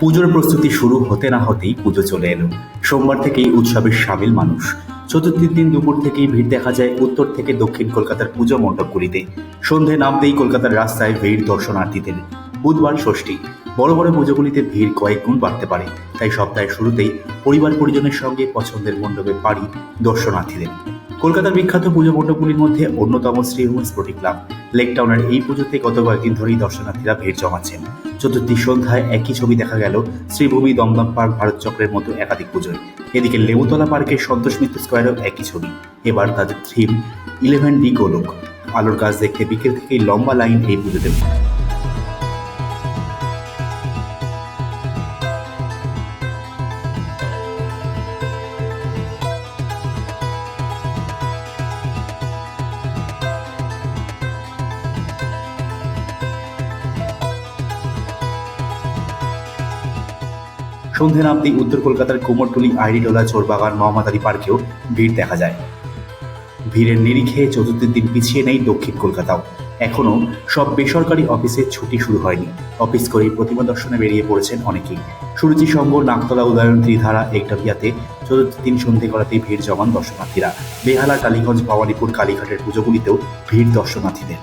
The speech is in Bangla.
পুজোর প্রস্তুতি শুরু হতে না হতেই পুজো চলে এলো। সোমবার থেকেই উৎসবের সামিল মানুষ। চতুর্থীর দিন দুপুর থেকেই ভিড় দেখা যায় উত্তর থেকে দক্ষিণ কলকাতার পুজো মণ্ডপগুলিতে। সন্ধে নামতেই কলকাতার রাস্তায় ভিড় দর্শনার্থীদের। বুধবার ষষ্ঠী। বড় বড় পুজোগুলিতে ভিড় কয়েক গুণ বাড়তে পারে। তাই সপ্তাহের শুরুতেই পরিবার পরিজনের সঙ্গে পছন্দের মণ্ডপে পাড়ি দর্শনার্থীদের। কলকাতার বিখ্যাত পুজো মণ্ডপগুলির মধ্যে অন্যতম শ্রীভূমি স্পোর্টিং ক্লাব। লেক টাউনের এই পুজোতে গত কয়েকদিন ধরেই দর্শনার্থীরা ভিড় জমাচ্ছেন। চতুর্থী সন্ধ্যায় একই ছবি দেখা গেল শ্রীভূমি দমদম পার্ক ভারত চক্রের মতো একাধিক পুজোয়। এদিকে লেবুতলা পার্কের সন্তোষ মিত্র স্কোয়ারেও একই ছবি। এবার তাদের থিম ইলেভেন ডি গোলক। আলোর কাজ দেখতে বিকেল থেকেই লম্বা লাইন এই পুজোতে। সন্ধে নামতেই উত্তর কলকাতার কুমোরটুলি আইডিটোলা চোরবাগান মহামাদারি পার্কেও ভিড় দেখা যায়। ভিড়ের নিরিখে চতুর্থীর দিন পিছিয়ে নেই দক্ষিণ কলকাতাও। এখনও সব বেসরকারি অফিসে ছুটি শুরু হয়নি। অফিস করেই প্রতিমা দর্শনে বেরিয়ে পড়েছেন অনেকেই। সুরুচি সংঘ নাকতলা উদয়ন ত্রিধারা একটাবিয়াতে চতুর্থ দিন সন্ধে করাতেই ভিড় জমান দর্শনার্থীরা। বেহালা, টালিগঞ্জ, ভবানীপুর, কালীঘাটের পুজোগুলিতেও ভিড় দর্শনার্থীদের।